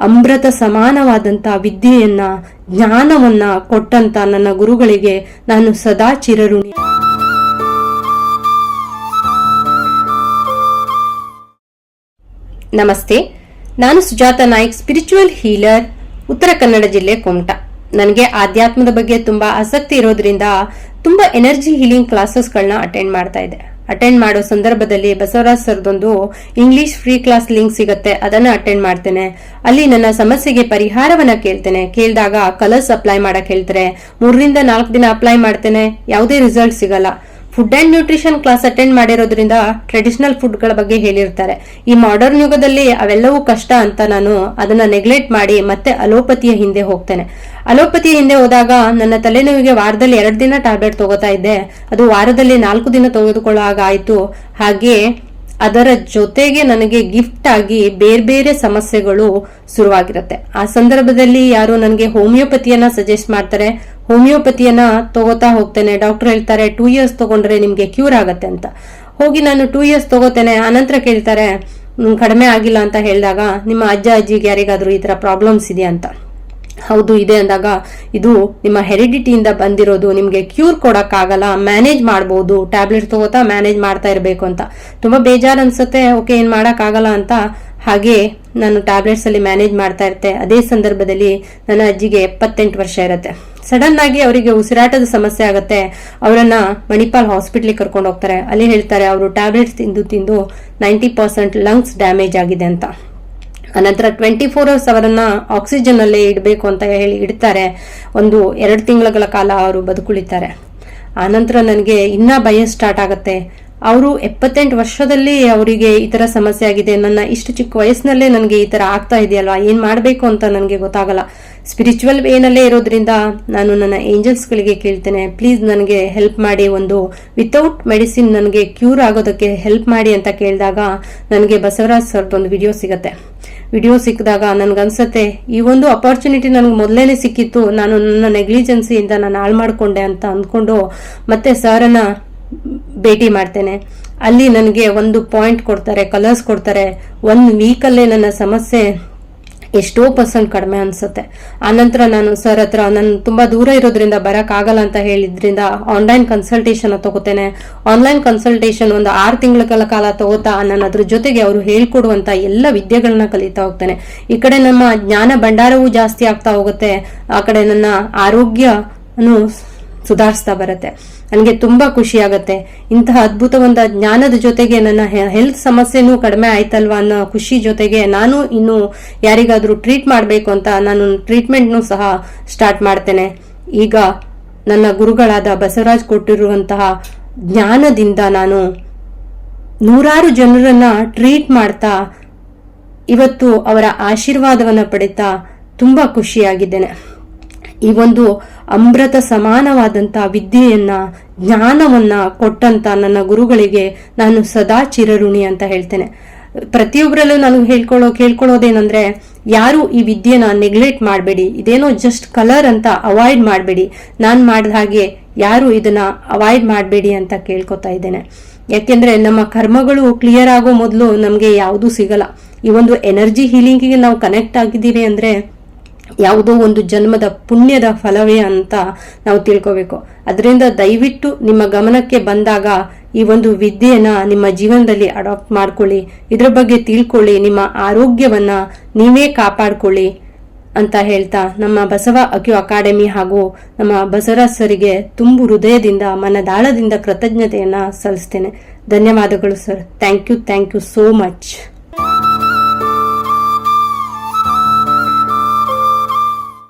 ಅಮೃತ ಸಮಾನವಾದಂತ ವಿದ್ಯೆಯನ್ನ, ಜ್ಞಾನವನ್ನ ಕೊಟ್ಟಂತ ನನ್ನ ಗುರುಗಳಿಗೆ ನಾನು ಸದಾ ಚಿರಋಣಿ. ನಮಸ್ತೆ, ನಾನು ಸುಜಾತ ನಾಯ್ಕ್ ಸ್ಪಿರಿಚುವಲ್ ಹೀಲರ್ ಉತ್ತರ ಕನ್ನಡ ಜಿಲ್ಲೆ ಕುಮಟ. ನನಗೆ ಆಧ್ಯಾತ್ಮದ ಬಗ್ಗೆ ತುಂಬಾ ಆಸಕ್ತಿ ಇರೋದ್ರಿಂದ ತುಂಬಾ ಎನರ್ಜಿ ಹೀಲಿಂಗ್ ಕ್ಲಾಸಸ್ಗಳನ್ನ ಅಟೆಂಡ್ ಮಾಡ್ತಾ ಇದ್ದೆ. ಅಟೆಂಡ್ ಮಾಡೋ ಸಂದರ್ಭದಲ್ಲಿ ಬಸವರಾಜ್ ಸರ್ದೊಂದು ಇಂಗ್ಲಿಷ್ ಫ್ರೀ ಕ್ಲಾಸ್ ಲಿಂಕ್ ಸಿಗುತ್ತೆ, ಅದನ್ನ ಅಟೆಂಡ್ ಮಾಡ್ತೇನೆ. ಅಲ್ಲಿ ನನ್ನ ಸಮಸ್ಯೆಗೆ ಪರಿಹಾರವನ್ನ ಕೇಳ್ತೇನೆ. ಕೇಳಿದಾಗ ಕಲರ್ಸ್ ಅಪ್ಲೈ ಮಾಡಕ್ ಹೇಳ್ತಾರೆ. ಮೂರರಿಂದ ನಾಲ್ಕು ದಿನ ಅಪ್ಲೈ ಮಾಡ್ತೇನೆ. ಯಾವುದೇ ರಿಸಲ್ಟ್ ಸಿಗಲ್ಲ. Food and nutrition class attend ಮಾಡಿರೋದ್ರಿಂದ ಟ್ರೆಡಿಷನಲ್ ಫುಡ್ಗಳ ಬಗ್ಗೆ ಹೇಳಿರ್ತಾರೆ. ಈ ಮಾಡರ್ನ್ ಯುಗದಲ್ಲಿ ಅವೆಲ್ಲವೂ ಕಷ್ಟ ಅಂತ ನಾನು ಅದನ್ನ ನೆಗ್ಲೆಕ್ಟ್ ಮಾಡಿ ಮತ್ತೆ ಅಲೋಪತಿಯ ಹಿಂದೆ ಹೋಗ್ತೇನೆ. ಅಲೋಪತಿಯ ಹಿಂದೆ ಹೋದಾಗ ನನ್ನ ತಲೆನೋವಿಗೆ ವಾರದಲ್ಲಿ ಎರಡು ದಿನ ಟ್ಯಾಬ್ಲೆಟ್ ತಗೋತಾ ಇದ್ದೆ. ಅದು ವಾರದಲ್ಲಿ ನಾಲ್ಕು ದಿನ ತೆಗೆದುಕೊಳ್ಳೋ ಹಾಗೆ ಆಯ್ತು. ಹಾಗೆ ಅದರ ಜೊತೆಗೆ ನನಗೆ ಗಿಫ್ಟ್ ಆಗಿ ಬೇರೆ ಬೇರೆ ಸಮಸ್ಯೆಗಳು ಶುರುವಾಗಿರುತ್ತೆ. ಆ ಸಂದರ್ಭದಲ್ಲಿ ಯಾರು ನನಗೆ ಹೋಮಿಯೋಪತಿಯನ್ನ ಸಜೆಸ್ಟ್ ಮಾಡ್ತಾರೆ. ಹೋಮಿಯೋಪತಿಯನ್ನ ತಗೋತಾ ಹೋಗ್ತೇನೆ. ಡಾಕ್ಟರ್ ಹೇಳ್ತಾರೆ, ಟೂ ಇಯರ್ಸ್ ತಗೊಂಡ್ರೆ ನಿಮ್ಗೆ ಕ್ಯೂರ್ ಆಗತ್ತೆ ಅಂತ. ಹೋಗಿ ನಾನು ಟೂ ಇಯರ್ಸ್ ತಗೋತೇನೆ. ಆನಂತರ ಕೇಳ್ತಾರೆ ಕಡಿಮೆ ಆಗಿಲ್ಲ ಅಂತ ಹೇಳಿದಾಗ, ನಿಮ್ಮ ಅಜ್ಜ ಅಜ್ಜಿಗೆ ಯಾರಿಗಾದ್ರೂ ಈ ತರ ಪ್ರಾಬ್ಲಮ್ಸ್ ಇದೆಯಾ? ಅಂತ. ಹೌದು, ಇದೆ ಅಂದಾಗ ಇದು ನಿಮ್ಮ ಹೆರಿಡಿಟಿಯಿಂದ ಬಂದಿರೋದು, ನಿಮಗೆ ಕ್ಯೂರ್ ಕೊಡೋಕ್ಕಾಗಲ್ಲ ಮ್ಯಾನೇಜ್ ಮಾಡ್ಬೋದು ಟ್ಯಾಬ್ಲೆಟ್ ತಗೋತಾ ಮ್ಯಾನೇಜ್ ಮಾಡ್ತಾ ಇರಬೇಕು ಅಂತ. ತುಂಬಾ ಬೇಜಾರು ಅನ್ಸುತ್ತೆ ಓಕೆ ಏನು ಮಾಡೋಕ್ಕಾಗಲ್ಲ ಅಂತ. ಹಾಗೆ ನಾನು ಟ್ಯಾಬ್ಲೆಟ್ಸ್ ಅಲ್ಲಿ ಮ್ಯಾನೇಜ್ ಮಾಡ್ತಾ ಇರ್ತೆ. ಅದೇ ಸಂದರ್ಭದಲ್ಲಿ ನನ್ನ ಅಜ್ಜಿಗೆ ಎಪ್ಪತ್ತೆಂಟು ವರ್ಷ ಇರುತ್ತೆ. ಸಡನ್ ಆಗಿ ಅವರಿಗೆ ಉಸಿರಾಟದ ಸಮಸ್ಯೆ ಆಗುತ್ತೆ. ಅವರನ್ನ ಮಣಿಪಾಲ್ ಹಾಸ್ಪಿಟ್ಲಿಗೆ ಕರ್ಕೊಂಡು ಹೋಗ್ತಾರೆ. ಅಲ್ಲಿ ಹೇಳ್ತಾರೆ, ಅವರು ಟ್ಯಾಬ್ಲೆಟ್ಸ್ ತಿಂದು ತಿಂದು ನೈಂಟಿ ಪರ್ಸೆಂಟ್ ಲಂಗ್ಸ್ ಡ್ಯಾಮೇಜ್ ಆಗಿದೆ ಅಂತ. ಅನಂತರ ಟ್ವೆಂಟಿ ಫೋರ್ ಅವರ್ಸ್ ಅವರನ್ನ ಆಕ್ಸಿಜನ್ ಅಲ್ಲೇ ಇಡಬೇಕು ಅಂತ ಹೇಳಿ ಇಡ್ತಾರೆ. ಒಂದು ಎರಡು ತಿಂಗಳ ಕಾಲ ಅವರು ಬದುಕುಳಿತಾರೆ. ಆನಂತರ ನನಗೆ ಇನ್ನ ಭಯ ಸ್ಟಾರ್ಟ್ ಆಗುತ್ತೆ. ಅವರು ಎಪ್ಪತ್ತೆಂಟು ವರ್ಷದಲ್ಲಿ ಅವರಿಗೆ ಈ ಥರ ಸಮಸ್ಯೆ ಆಗಿದೆ. ನನ್ನ ಇಷ್ಟು ಚಿಕ್ಕ ವಯಸ್ಸಿನಲ್ಲೇ ನನಗೆ ಈ ತರ ಆಗ್ತಾ ಇದೆಯಲ್ವಾ? ಏನು ಮಾಡಬೇಕು ಅಂತ ನನಗೆ ಗೊತ್ತಾಗಲ್ಲ. ಸ್ಪಿರಿಚುವಲ್ ವೇನಲ್ಲೇ ಇರೋದ್ರಿಂದ ನಾನು ನನ್ನ ಏಂಜಲ್ಸ್ಗಳಿಗೆ ಕೇಳ್ತೇನೆ ಪ್ಲೀಸ್ ನನಗೆ ಹೆಲ್ಪ್ ಮಾಡಿ ಒಂದು ವಿತೌಟ್ ಮೆಡಿಸಿನ್ ನನಗೆ ಕ್ಯೂರ್ ಆಗೋದಕ್ಕೆ ಹೆಲ್ಪ್ ಮಾಡಿ ಅಂತ ಕೇಳಿದಾಗ ನನಗೆ ಬಸವರಾಜ್ ಸರ್ದೊಂದು ವಿಡಿಯೋ ಸಿಗತ್ತೆ. ವಿಡಿಯೋ ಸಿಕ್ಕಿದಾಗ ನನ್ಗನ್ಸತ್ತೆ, ಈ ಒಂದು ಅಪಾರ್ಚುನಿಟಿ ನನಗೆ ಮೊದಲೇನೆ ಸಿಕ್ಕಿತ್ತು. ನಾನು ನನ್ನ ನೆಗ್ಲಿಜೆನ್ಸಿಯಿಂದ ನಾನು ಹಾಳು ಮಾಡಿಕೊಂಡೆ ಅಂತ ಅಂದ್ಕೊಂಡು ಮತ್ತೆ ಸರನ್ನ ಭೇಟಿ ಮಾಡ್ತೇನೆ. ಅಲ್ಲಿ ನನಗೆ ಒಂದು ಪಾಯಿಂಟ್ ಕೊಡ್ತಾರೆ ಕಲರ್ಸ್ ಕೊಡ್ತಾರೆ. ಒಂದು ವೀಕಲ್ಲೇ ನನ್ನ ಸಮಸ್ಯೆ ಎಷ್ಟೋ ಪರ್ಸೆಂಟ್ ಕಡಿಮೆ ಅನ್ಸುತ್ತೆ. ಆನಂತರ ನಾನು, ಸರ್ ಹತ್ರ ನಾನು ತುಂಬಾ ದೂರ ಇರೋದ್ರಿಂದ ಬರೋಕ್ಕಾಗಲ್ಲ ಅಂತ ಹೇಳಿದ್ರಿಂದ ಆನ್ಲೈನ್ ಕನ್ಸಲ್ಟೇಷನ್ ತಗೋತೇನೆ. ಆನ್ಲೈನ್ ಕನ್ಸಲ್ಟೇಷನ್ ಒಂದು ಆರು ತಿಂಗಳ ಕಾಲ ತಗೋತಾ ನಾನು ಅದ್ರ ಜೊತೆಗೆ ಅವರು ಹೇಳ್ಕೊಡುವಂತ ಎಲ್ಲ ವಿದ್ಯೆಗಳನ್ನ ಕಲಿತಾ ಹೋಗ್ತೇನೆ. ಈ ಕಡೆ ನಮ್ಮ ಜ್ಞಾನ ಭಂಡಾರವೂ ಜಾಸ್ತಿ ಆಗ್ತಾ ಹೋಗುತ್ತೆ. ಆ ಕಡೆ ನನ್ನ ಆರೋಗ್ಯನು ಸುಧಾರಿಸ್ತಾ ಬರುತ್ತೆ. ನನಗೆ ತುಂಬಾ ಖುಷಿ ಆಗತ್ತೆ. ಇಂತಹ ಅದ್ಭುತವಾದ ಜ್ಞಾನದ ಜೊತೆಗೆ ನನ್ನ ಹೆಲ್ತ್ ಸಮಸ್ಯೆನೂ ಕಡಿಮೆ ಆಯ್ತಲ್ವಾ ಅನ್ನೋ ಖುಷಿ ಜೊತೆಗೆ ನಾನು ಇನ್ನು ಯಾರಿಗಾದರೂ ಟ್ರೀಟ್ ಮಾಡಬೇಕು ಅಂತ ನಾನು ಟ್ರೀಟ್ಮೆಂಟ್ನು ಸಹ ಸ್ಟಾರ್ಟ್ ಮಾಡ್ತೇನೆ. ಈಗ ನನ್ನ ಗುರುಗಳಾದ ಬಸವರಾಜ್ ಕೊಟ್ಟಿರುವಂತಹ ಜ್ಞಾನದಿಂದ ನಾನು ನೂರಾರು ಜನರನ್ನ ಟ್ರೀಟ್ ಮಾಡ್ತಾ ಇವತ್ತು ಅವರ ಆಶೀರ್ವಾದವನ್ನು ಪಡಿತಾ ತುಂಬಾ ಖುಷಿಯಾಗಿದ್ದೇನೆ. ಈ ಒಂದು ಅಮೃತ ಸಮಾನವಾದಂತ ವಿದ್ಯೆಯನ್ನ, ಜ್ಞಾನವನ್ನ ಕೊಟ್ಟಂತ ನನ್ನ ಗುರುಗಳಿಗೆ ನಾನು ಸದಾ ಚಿರಋಣಿ ಅಂತ ಹೇಳ್ತೇನೆ. ಪ್ರತಿಯೊಬ್ಬರಲ್ಲೂ ನಾನು ಹೇಳ್ಕೊಳ್ಳೋ ಕೇಳ್ಕೊಳ್ಳೋದೇನಂದ್ರೆ ಯಾರು ಈ ವಿದ್ಯೆನ ನೆಗ್ಲೆಕ್ಟ್ ಮಾಡಬೇಡಿ. ಇದೇನೋ ಜಸ್ಟ್ ಕಲರ್ ಅಂತ ಅವಾಯ್ಡ್ ಮಾಡಬೇಡಿ. ನಾನು ಮಾಡಿದ ಹಾಗೆ ಯಾರು ಇದನ್ನ ಅವಾಯ್ಡ್ ಮಾಡಬೇಡಿ ಅಂತ ಕೇಳ್ಕೊತಾ ಇದ್ದೇನೆ. ಯಾಕೆಂದ್ರೆ ನಮ್ಮ ಕರ್ಮಗಳು ಕ್ಲಿಯರ್ ಆಗೋ ಮೊದಲು ನಮಗೆ ಯಾವುದೂ ಸಿಗಲ್ಲ. ಈ ಒಂದು ಎನರ್ಜಿ ಹೀಲಿಂಗಿಗೆ ನಾವು ಕನೆಕ್ಟ್ ಆಗಿದ್ದೀವಿ ಅಂದ್ರೆ ಯಾವುದೋ ಒಂದು ಜನ್ಮದ ಪುಣ್ಯದ ಫಲವೇ ಅಂತ ನಾವು ತಿಳ್ಕೋಬೇಕು. ಅದರಿಂದ ದಯವಿಟ್ಟು ನಿಮ್ಮ ಗಮನಕ್ಕೆ ಬಂದಾಗ ಈ ಒಂದು ವಿದ್ಯೆಯನ್ನ ನಿಮ್ಮ ಜೀವನದಲ್ಲಿ ಅಡಾಪ್ಟ್ ಮಾಡ್ಕೊಳ್ಳಿ. ಇದ್ರ ಬಗ್ಗೆ ತಿಳ್ಕೊಳ್ಳಿ. ನಿಮ್ಮ ಆರೋಗ್ಯವನ್ನ ನೀವೇ ಕಾಪಾಡ್ಕೊಳ್ಳಿ ಅಂತ ಹೇಳ್ತಾ ನಮ್ಮ ಬಸವ ಅಕ್ಯು ಅಕಾಡೆಮಿ ಹಾಗೂ ನಮ್ಮ ಬಸವರಾಜ್ ಸರಿಗೆ ತುಂಬು ಹೃದಯದಿಂದ, ಮನದಾಳದಿಂದ ಕೃತಜ್ಞತೆಯನ್ನ ಸಲ್ಲಿಸ್ತೇನೆ. ಧನ್ಯವಾದಗಳು sir. Thank you thank you so much